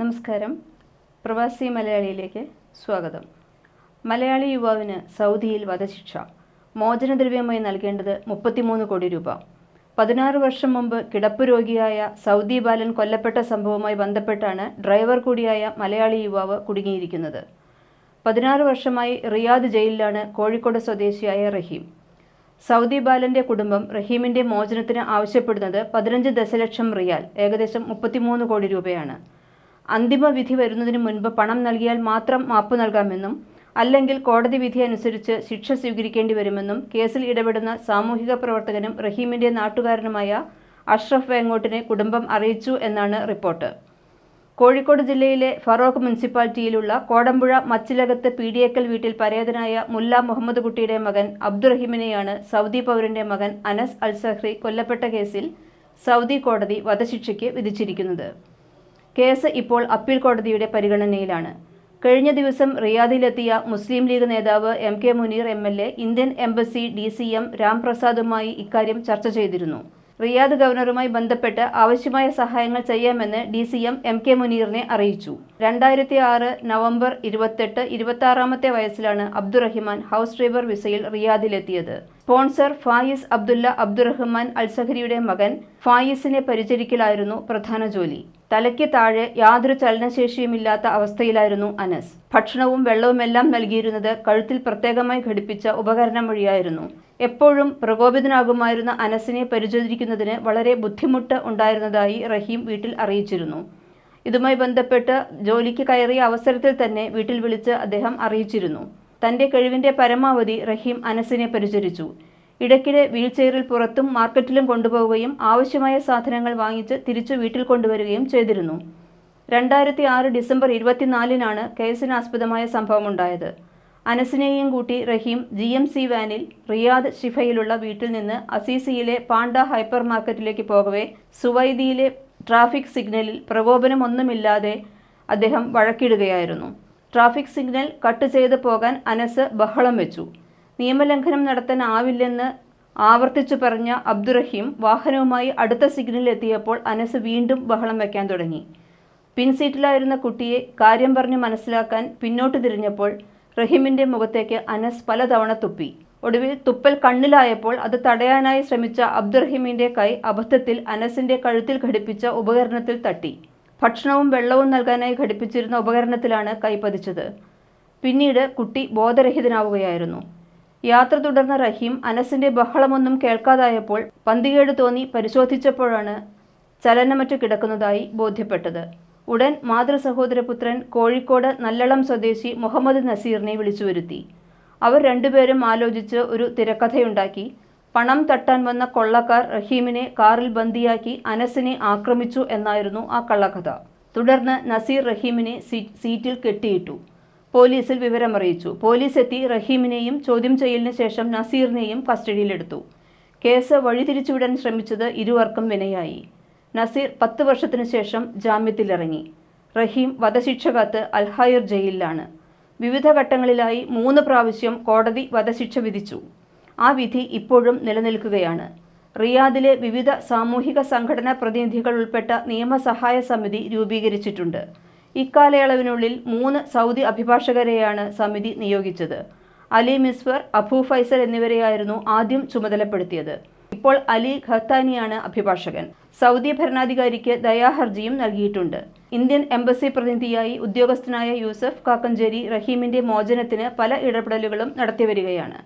നമസ്കാരം. പ്രവാസി മലയാളിയിലേക്ക് സ്വാഗതം. മലയാളി യുവാവിന് സൗദിയിൽ വധശിക്ഷ. മോചനദ്രവ്യമായി നൽകേണ്ടത് മുപ്പത്തിമൂന്ന് കോടി രൂപ. പതിനാറ് വർഷം മുമ്പ് കിടപ്പ് രോഗിയായ സൗദി ബാലൻ കൊല്ലപ്പെട്ട സംഭവവുമായി ബന്ധപ്പെട്ടാണ് ഡ്രൈവർ കൂടിയായ മലയാളി യുവാവ് കുടുങ്ങിയിരിക്കുന്നത്. പതിനാറ് വർഷമായി റിയാദ് ജയിലിലാണ് കോഴിക്കോട് സ്വദേശിയായ റഹീം. സൗദി ബാലന്റെ കുടുംബം റഹീമിന്റെ മോചനത്തിന് ആവശ്യപ്പെടുന്നത് പതിനഞ്ച് ദശലക്ഷം റിയാൽ ഏകദേശം മുപ്പത്തിമൂന്ന് കോടി രൂപയാണ്. അന്തിമ വിധി വരുന്നതിന് മുൻപ് പണം നൽകിയാൽ മാത്രം മാപ്പ് നൽകാമെന്നും അല്ലെങ്കിൽ കോടതി വിധി അനുസരിച്ച് ശിക്ഷ സ്വീകരിക്കേണ്ടി വരുമെന്നും കേസിൽ ഇടപെടുന്ന സാമൂഹിക പ്രവർത്തകനും റഹീമിന്റെ നാട്ടുകാരനുമായ അഷ്റഫ് വേങ്ങോട്ടിനെ കുടുംബം അറിയിച്ചു എന്നാണ് റിപ്പോർട്ട്. കോഴിക്കോട് ജില്ലയിലെ ഫറോക്ക് മുനിസിപ്പാലിറ്റിയിലുള്ള കോടമ്പുഴ മച്ചിലകത്ത് പീഡിയക്കൽ വീട്ടിൽ പരേതനായ മുല്ല മുഹമ്മദ് കുട്ടിയുടെ മകൻ അബ്ദുറഹിമിനെയാണ് സൗദി പൗരന്റെ മകൻ അനസ് അൽസഹ്രി കൊല്ലപ്പെട്ട കേസിൽ സൗദി കോടതി വധശിക്ഷയ്ക്ക് വിധിച്ചിരിക്കുന്നത്. കേസ് ഇപ്പോൾ അപ്പീൽ കോടതിയുടെ പരിഗണനയിലാണ്. കഴിഞ്ഞ ദിവസം റിയാദിലെത്തിയ മുസ്ലിം ലീഗ് നേതാവ് M K Muneer M L A Indian embassy D C M രാംപ്രസാദുമായി ഇക്കാര്യം ചർച്ച ചെയ്തിരുന്നു. റിയാദ് ഗവർണറുമായി ബന്ധപ്പെട്ട് ആവശ്യമായ സഹായങ്ങൾ ചെയ്യാമെന്ന് D C M M K മുനീറിനെ അറിയിച്ചു. രണ്ടായിരത്തി ആറ് നവംബർ ഇരുപത്തെട്ട് ഇരുപത്തി ആറാമത്തെ വയസ്സിലാണ് അബ്ദുറഹിമാൻ ഹൗസ് ഡ്രൈവർ വിസയിൽ റിയാദിലെത്തിയത്. സ്പോൺസർ ഫായിസ് അബ്ദുല്ല അബ്ദുറഹ്മാൻ അൽസഹരിയുടെ മകൻ ഫായിസിനെ പരിചരിക്കലായിരുന്നു പ്രധാന ജോലി. തലയ്ക്ക് താഴെ യാതൊരു ചലനശേഷിയുമില്ലാത്ത അവസ്ഥയിലായിരുന്നു അനസ്. ഭക്ഷണവും വെള്ളവുമെല്ലാം നൽകിയിരുന്നത് കഴുത്തിൽ പ്രത്യേകമായി ഘടിപ്പിച്ച ഉപകരണം വഴിയായിരുന്നു. എപ്പോഴും പ്രകോപിതനാകുമായിരുന്ന അനസിനെ പരിചരിക്കുന്നതിന് വളരെ ബുദ്ധിമുട്ട് ഉണ്ടായിരുന്നതായി റഹീം വീട്ടിൽ അറിയിച്ചിരുന്നു. ഇതുമായി ബന്ധപ്പെട്ട് ജോലിക്ക് കയറിയ അവസരത്തിൽ തന്നെ വീട്ടിൽ വിളിച്ച് അദ്ദേഹം അറിയിച്ചിരുന്നു. തന്റെ കഴിവിന്റെ പരമാവധി റഹീം അനസിനെ പരിചരിച്ചു. ഇടയ്ക്കിടെ വീൽചെയറിൽ പുറത്തും മാർക്കറ്റിലും കൊണ്ടുപോവുകയും ആവശ്യമായ സാധനങ്ങൾ വാങ്ങിച്ച് തിരിച്ചു വീട്ടിൽ കൊണ്ടുവരികയും ചെയ്തിരുന്നു. രണ്ടായിരത്തി ആറ് ഡിസംബർ ഇരുപത്തിനാലിനാണ് കേസിനാസ്പദമായ സംഭവമുണ്ടായത്. അനസിനെയും കൂട്ടി റഹീം ജി എം സി വാനിൽ റിയാദ് ഷിഫയിലുള്ള വീട്ടിൽ നിന്ന് അസീസിയിലെ പാണ്ട ഹൈപ്പർ മാർക്കറ്റിലേക്ക് പോകവേ സുവൈദിയിലെ ട്രാഫിക് സിഗ്നലിൽ പ്രകോപനമൊന്നുമില്ലാതെ അദ്ദേഹം വഴക്കിടുകയായിരുന്നു. ട്രാഫിക് സിഗ്നൽ കട്ട് ചെയ്ത് പോകാൻ അനസ് ബഹളം വെച്ചു. നിയമലംഘനം നടത്താൻ ആവില്ലെന്ന് ആവർത്തിച്ചു പറഞ്ഞ അബ്ദുറഹീം വാഹനവുമായി അടുത്ത സിഗ്നലിൽ എത്തിയപ്പോൾ അനസ് വീണ്ടും ബഹളം വയ്ക്കാൻ തുടങ്ങി. പിൻസീറ്റിലായിരുന്ന കുട്ടിയെ കാര്യം പറഞ്ഞ് മനസ്സിലാക്കാൻ പിന്നോട്ട് തിരിഞ്ഞപ്പോൾ റഹീമിന്റെ മുഖത്തേക്ക് അനസ് പലതവണ തുപ്പി. ഒടുവിൽ തുപ്പൽ കണ്ണിലായപ്പോൾ അത് തടയാനായി ശ്രമിച്ച അബ്ദുറഹീമിന്റെ കൈ അബദ്ധത്തിൽ അനസിന്റെ കഴുത്തിൽ ഘടിപ്പിച്ച ഉപകരണത്തിൽ തട്ടി. ഭക്ഷണവും വെള്ളവും നൽകാനായി ഘടിപ്പിച്ചിരുന്ന ഉപകരണത്തിലാണ് കൈപ്പതിച്ചത് പിന്നീട് കുട്ടി ബോധരഹിതനാവുകയായിരുന്നു. യാത്ര തുടർന്ന റഹീം അനസിന്റെ ബഹളമൊന്നും കേൾക്കാതായപ്പോൾ പന്തികേട് തോന്നി പരിശോധിച്ചപ്പോഴാണ് ചലനമറ്റ് കിടക്കുന്നതായി ബോധ്യപ്പെട്ടത്. ഉടൻ മാതൃ സഹോദരപുത്രൻ കോഴിക്കോട് നല്ലളം സ്വദേശി മുഹമ്മദ് നസീറിനെ വിളിച്ചു വരുത്തി അവർ രണ്ടുപേരും ആലോചിച്ച് ഒരു തിരക്കഥയുണ്ടാക്കി. പണം തട്ടാൻ വന്ന കൊള്ളക്കാർ റഹീമിനെ കാറിൽ ബന്ദിയാക്കി അനസിനെ ആക്രമിച്ചു എന്നായിരുന്നു ആ കള്ളക്കഥ. തുടർന്ന് നസീർ റഹീമിനെ സീറ്റിൽ കെട്ടിയിട്ടു. പോലീസിൽ വിവരമറിയിച്ചു. പോലീസ് എത്തി റഹീമിനെയും ചോദ്യം ചെയ്യലിന് ശേഷം നസീറിനെയും കസ്റ്റഡിയിലെടുത്തു. കേസ് വഴിതിരിച്ചുവിടാൻ ശ്രമിച്ചത് ഇരുവർക്കും വിനയായി. നസീർ പത്ത് വർഷത്തിനു ശേഷം ജാമ്യത്തിലിറങ്ങി. റഹീം വധശിക്ഷ കാത്ത് അൽഹായർ ജയിലിലാണ്. വിവിധ ഘട്ടങ്ങളിലായി മൂന്ന് പ്രാവശ്യം കോടതി വധശിക്ഷ വിധിച്ചു. ആ വിധി ഇപ്പോഴും നിലനിൽക്കുകയാണ്. റിയാദിലെ വിവിധ സാമൂഹിക സംഘടനാ പ്രതിനിധികൾ ഉൾപ്പെട്ട നിയമസഹായ സമിതി രൂപീകരിച്ചിട്ടുണ്ട്. ഇക്കാലയളവിനുള്ളിൽ മൂന്ന് സൗദി അഭിഭാഷകരെയാണ് സമിതി നിയോഗിച്ചത്. അലി മിസ്വർ അബു ഫൈസൽ എന്നിവരെയായിരുന്നു ആദ്യം ചുമതലപ്പെടുത്തിയത്. ഇപ്പോൾ അലി ഖത്താനിയാണ് അഭിഭാഷകൻ. സൗദി ഭരണാധികാരിക്ക് ദയാഹർജിയും നൽകിയിട്ടുണ്ട്. ഇന്ത്യൻ എംബസി പ്രതിനിധിയായി ഉദ്യോഗസ്ഥനായ യൂസഫ് കാക്കഞ്ചേരി റഹീമിന്റെ മോചനത്തിന് പല ഇടപെടലുകളും നടത്തിവരികയാണ്.